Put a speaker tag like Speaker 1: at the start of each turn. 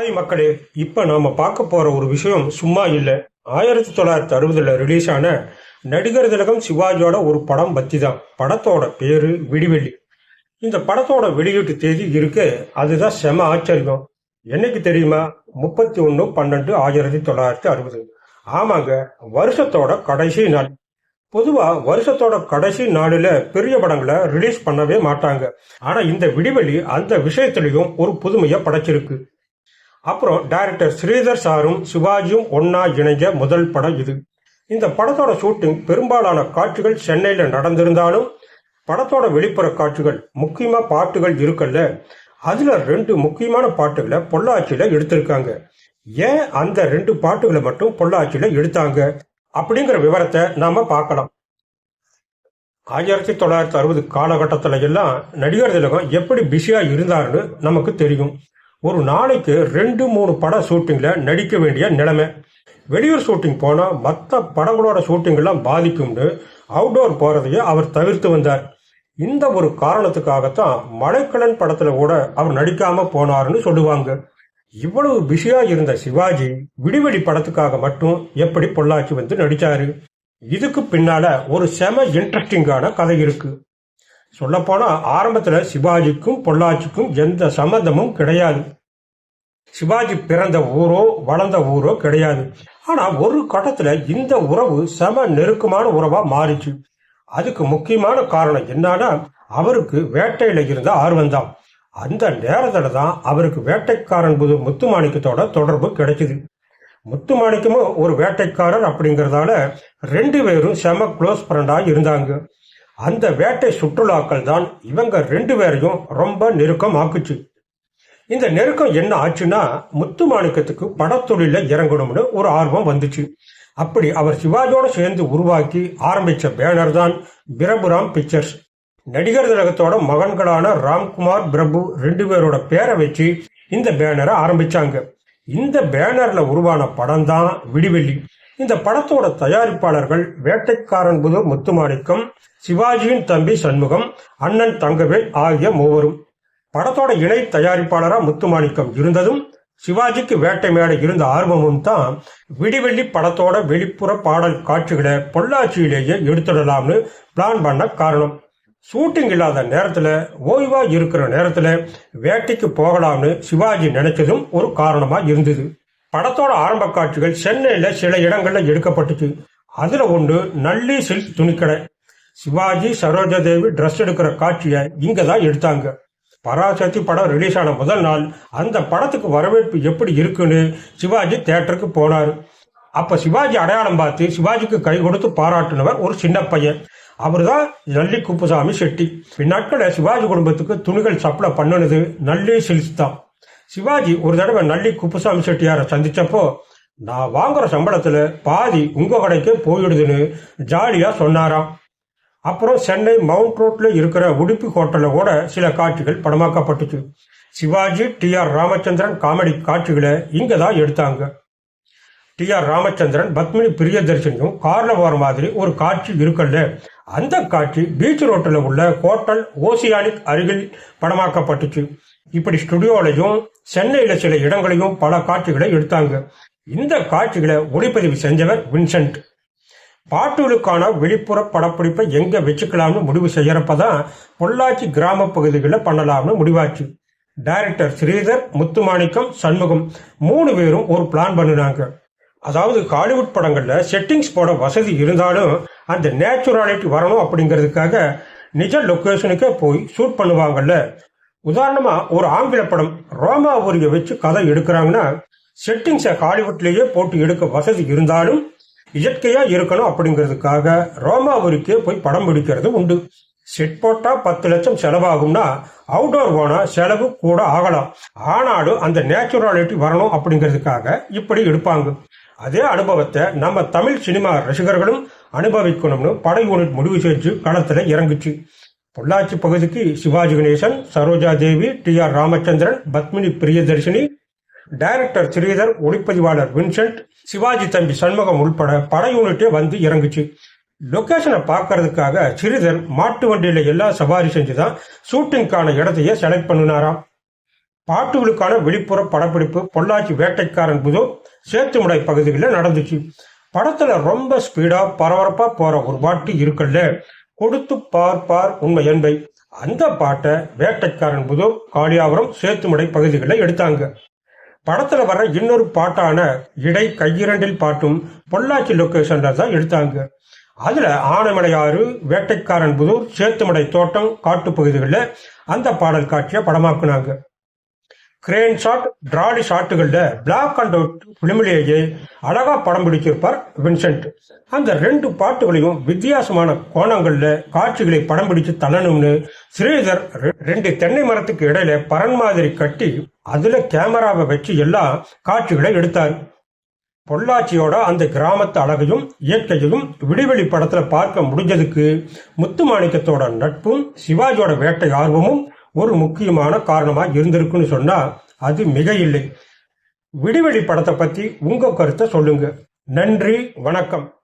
Speaker 1: Hi மக்களே இப்போ நாம் பார்க்க போகிற ஒரு விஷயம் சும்மா இல்லை. ஆயிரத்தி தொள்ளாயிரத்தி அறுபதில் ரிலீஸ் ஆன நடிகர் திலகம் சிவாஜியோட ஒரு படம் பத்தி தான் படத்தோட பேர் விடிவெள்ளி. இந்த படத்தோட வெளியீட்டு தேதி இருக்கு அதுதான் செம ஆச்சரியம். என்னைக்கு தெரியுமா? முப்பத்தி ஒன்று பன்னெண்டு ஆயிரத்தி தொள்ளாயிரத்தி அறுபது. ஆமாங்க வருஷத்தோட கடைசி நாள். பொதுவாக வருஷத்தோட கடைசி நாளில் பெரிய படங்களை ரிலீஸ் பண்ணவே மாட்டாங்க. ஆனால் இந்த விடிவெளி அந்த விஷயத்திலையும் ஒரு புதுமையை படைச்சிருக்கு. அப்புறம் டைரக்டர் ஸ்ரீதர் சாரும் சிவாஜியும் ஒன்னா இணைஞ்ச முதல் படம் இது. இந்த படத்தோட ஷூட்டிங் பெரும்பாலான காட்சிகள் சென்னையில் நடந்திருந்தாலும் படத்தோட வெளிப்புற காட்சிகள் முக்கியமாக பாட்டுகள் இருக்குல்ல அதில் ரெண்டு முக்கியமான பாட்டுகளை பொள்ளாச்சியில் எடுத்திருக்காங்க. ஏன் அந்த ரெண்டு பாட்டுகளை மட்டும் பொள்ளாச்சியில் எடுத்தாங்க? அப்படிங்கிற விவரத்தை நாம பார்க்கலாம். ஆயிரத்தி தொள்ளாயிரத்தி அறுபது காலகட்டத்தில் எல்லாம் நடிகர் திலகம் எப்படி பிஸியாக இருந்தாருன்னு நமக்கு தெரியும். ஒரு நாளைக்கு ரெண்டு மூணு பட ஷூட்டிங்கில் நடிக்க வேண்டிய நிலைமை. வெளியூர் ஷூட்டிங் போனால் மற்ற படங்களோட ஷூட்டிங்கெல்லாம் பாதிக்கும்னு அவுட்டோர் போகிறதையே அவர் தவிர்த்து வந்தார். இந்த ஒரு காரணத்துக்காகத்தான் மலைக்கலன் படத்தில் கூட அவர் நடிக்காமல் போனாருன்னு சொல்லுவாங்க. இவ்வளவு பிஸியாக இருந்த சிவாஜி விடுவெளி படத்துக்காக மட்டும் எப்படி பொள்ளாச்சி வந்து நடித்தாரு இதுக்கு பின்னால ஒரு செம இன்ட்ரெஸ்டிங்கான கதை இருக்கு. சொல்லப்போனால் ஆரம்பத்தில் சிவாஜிக்கும் பொள்ளாச்சிக்கும் எந்த சம்பந்தமும் கிடையாது. சிவாஜி பிறந்த ஊரோ வளர்ந்த ஊரோ கிடையாது. ஆனால் ஒரு கட்டத்தில் இந்த உறவு செம நெருக்கமான உறவாக மாறிச்சு. அதுக்கு முக்கியமான காரணம் என்னன்னா அவருக்கு வேட்டையில் இருந்த ஆர்வம்தான் அந்த நேரத்தில் தான் அவருக்கு வேட்டைக்காரன் புது முத்துமாணிக்கத்தோட தொடர்பு கிடைச்சது. முத்துமாணிக்கமும் ஒரு வேட்டைக்காரர் அப்படிங்கிறதால ரெண்டு பேரும் செம க்ளோஸ் ஃப்ரெண்டாக இருந்தாங்க. அந்த வேட்டை சுற்றுலாக்கள் தான் இவங்க ரெண்டு பேரையும் ரொம்ப நெருக்கம் ஆக்குச்சு இந்த நெருக்கம் என்ன ஆச்சுன்னா முத்துமாணிக்கத்துக்கு படத்தொழில இறங்கணும்னு ஒரு ஆர்வம் வந்துச்சு. அப்படி அவர் சிவாஜியோட சேர்ந்து உருவாக்கி ஆரம்பிச்ச பேனர் தான் பிரபுராம் பிக்சர்ஸ். நடிகர் திலகத்தோட மகன்களான ராம்குமார் பிரபு ரெண்டு பேரோட பேரை வச்சு இந்த பேனரை ஆரம்பிச்சாங்க. இந்த பேனர்ல உருவான படம் தான் விடிவெள்ளி. இந்த படத்தோட தயாரிப்பாளர்கள் வேட்டைக்காரன் புது முத்துமாணிக்கம் சிவாஜியின் தம்பி சண்முகம் அண்ணன் தங்கவேல் ஆகிய மூவரும். படத்தோட இணை தயாரிப்பாளரா முத்துமாணிக்கம் இருந்ததும் சிவாஜிக்கு வேட்டை மேடை இருந்த ஆர்வமும் தான் விடிவெள்ளி படத்தோட வெளிப்புற பாடல் காட்சிகளை பொள்ளாச்சியிலேயே எடுத்துடலாம்னு பிளான் பண்ண காரணம். ஷூட்டிங் இல்லாத நேரத்துல ஓய்வா இருக்கிற நேரத்துல வேட்டைக்கு போகலாம்னு சிவாஜி நினைச்சதும் ஒரு காரணமா இருந்தது. படத்தோட ஆரம்ப காட்சிகள் சென்னையில சில இடங்கள்ல எடுக்கப்பட்டுச்சு. அதுல ஒன்று நல்லி சில்க் துணிக்கடை. சிவாஜி சரோஜா தேவி ட்ரெஸ் எடுக்கிற காட்சியை இங்க தான் எடுத்தாங்க. பராசக்தி படம் ரிலீஸ் ஆன முதல் நாள் அந்த படத்துக்கு வரவேற்பு எப்படி இருக்குன்னு சிவாஜி தேட்டருக்கு போனார். அப்ப சிவாஜி அடையாளம் பார்த்து சிவாஜிக்கு கை கொடுத்து பாராட்டினவர் ஒரு சின்ன பையன். அவர் தான் நல்லி குப்புசாமி செட்டி. பின்னாட்களை சிவாஜி குடும்பத்துக்கு துணிகள் சப்ளை பண்ணுனது நல்லி சில்க் தான். சிவாஜி ஒரு தடவை நல்லி குப்புசாமி செட்டியாரை சந்திச்சப்போ நான் வாங்குற சம்பளத்துல பாதி உங்க கடைக்கே போயிடுதுன்னு ஜாலியா சொன்னாராம். அப்புறம் சென்னை மவுண்ட் ரோட்ல இருக்கிற உடுப்பி ஹோட்டல்ல கூட சில காட்சிகள் படமாக்கப்பட்டுச்சு. Sivaji T R Ramachandran comedy காட்சிகளை இங்க தான் எடுத்தாங்க. டி ஆர் ராமச்சந்திரன் பத்மினி பிரியதர்ஷினியும் கார்ல போற மாதிரி ஒரு காட்சி இருக்குல்ல. அந்த காட்சி பீச் ரோட்டில் உள்ள ஹோட்டல் ஓசியானிக் அருகில் படமாக்கப்பட்டுச்சு. இப்படி ஸ்டுடியோலையும் சென்னையில சில இடங்களையும் பல காட்சிகளை எடுத்தாங்க. இந்த காட்சிகளை ஒளிப்பதிவு செஞ்சவர் வின்சென்ட். பாட்டுகளுக்கான வெளிப்புற படப்பிடிப்பை எங்க வச்சுக்கலாம்னு முடிவு செய்யறப்பதான் பொள்ளாச்சி கிராம பகுதிகளில் பண்ணலாம்னு முடிவாச்சு. டைரக்டர் ஸ்ரீதர் முத்துமாணிக்கம் சண்முகம் மூணு பேரும் ஒரு பிளான் பண்ணினாங்க. அதாவது ஹாலிவுட் படங்கள்ல செட்டிங்ஸ் போட வசதி இருந்தாலும் அந்த நேச்சுராலிட்டி வரணும் அப்படிங்கிறதுக்காக நிஜ லொக்கேஷனுக்கே போய் ஷூட் பண்ணுவாங்கல்ல. உதாரணமா ஒரு ஆங்கில படம் ரோமாபுரியை வச்சு கதை எடுக்கிறாங்கன்னா செட்டிங்ஸை ஹாலிவுட்லேயே போட்டு எடுக்க வசதி இருந்தாலும் இயற்கையா இருக்கணும் அப்படிங்கிறதுக்காக ரோமாபுரிக்கே போய் படம் பிடிக்கிறது உண்டு. செட் போட்டா பத்து லட்சம் செலவாகும்னா அவுட்டோர் போனா செலவு கூட ஆகலாம். ஆனாலும் அந்த நேச்சுராலிட்டி வரணும் அப்படிங்கிறதுக்காக இப்படி எடுப்பாங்க. அதே அனுபவத்தை நம்ம தமிழ் சினிமா ரசிகர்களும் அனுபவிக்கணும்னு படை யூனிட் முடிவு செஞ்சு களத்துல இறங்குச்சு. பொள்ளாச்சி பகுதிக்கு Sivaji Ganesan Saroja Devi T R Ramachandran Padmini Priyadarshini director Sridhar ஒளிப்பதிவாளர் வின்சென்ட் சிவாஜி தம்பி சண்முகம் உள்பட பட யூனிட்டே வந்து இறங்குச்சு. லொக்கேஷனை பார்க்கறதுக்காக ஸ்ரீதர் மாட்டு வண்டியில எல்லாம் சவாரி செஞ்சுதான் ஷூட்டிங்கான இடத்தையே செலக்ட் பண்ணினாராம். பாட்டுகளுக்கான வெளிப்புற படப்பிடிப்பு பொள்ளாச்சி வேட்டைக்காரன் புதூர் சேத்துமுடை பகுதிகளில் நடந்துச்சு. படத்துல ரொம்ப ஸ்பீடா பரபரப்பா போற ஒரு பாட்டு இருக்குல்ல. கொடுத்து பார் பார் உண்மை என்பை. அந்த பாட்டை வேட்டைக்காரன் புதூர் காளியாபுரம் சேத்துமடை பகுதிகளில் எடுத்தாங்க. படத்துல வர இன்னொரு பாட்டான இடை கையிரண்டில் பாட்டும் பொள்ளாச்சி லொக்கேஷன்ல தான் எடுத்தாங்க. அதுல ஆனமடையாறு வேட்டைக்காரன் புதூர் சேத்துமடை தோட்டம் காட்டு பகுதிகளில் அந்த பாடல் காட்சியை படமாக்குனாங்க. கிரேன் ஷாட் டிராலி ஷாட்டுகளில் பிளாக் அண்ட் அவுட் பிலிமிலேயே அழகாக படம் பிடிச்சிருப்பார் வின்சென்ட் அந்த ரெண்டு பாட்டுகளையும் வித்தியாசமான கோணங்களில் காட்சிகளை படம் பிடிச்சு தள்ளணும்னு ஸ்ரீதர் ரெ- ரெண்டு தென்னை மரத்துக்கு இடையில பரன் மாதிரி கட்டி அதில் கேமராவை வச்சு எல்லாம் காட்சிகளை எடுத்தார். பொள்ளாச்சியோட அந்த கிராமத்து அழகையும் இயற்கையையும் விடிவெளி படத்துல பார்க்க முடிஞ்சதுக்கு முத்துமாணிக்கத்தோட நட்பும் சிவாஜியோட வேட்டை ஆர்வமும் ஒரு முக்கியமான காரணமாக இருந்திருக்குன்னு சொன்னால் அது மிக இல்லை விடுவெளி படத்தை பற்றி உங்கள் கருத்தை சொல்லுங்க. நன்றி வணக்கம்.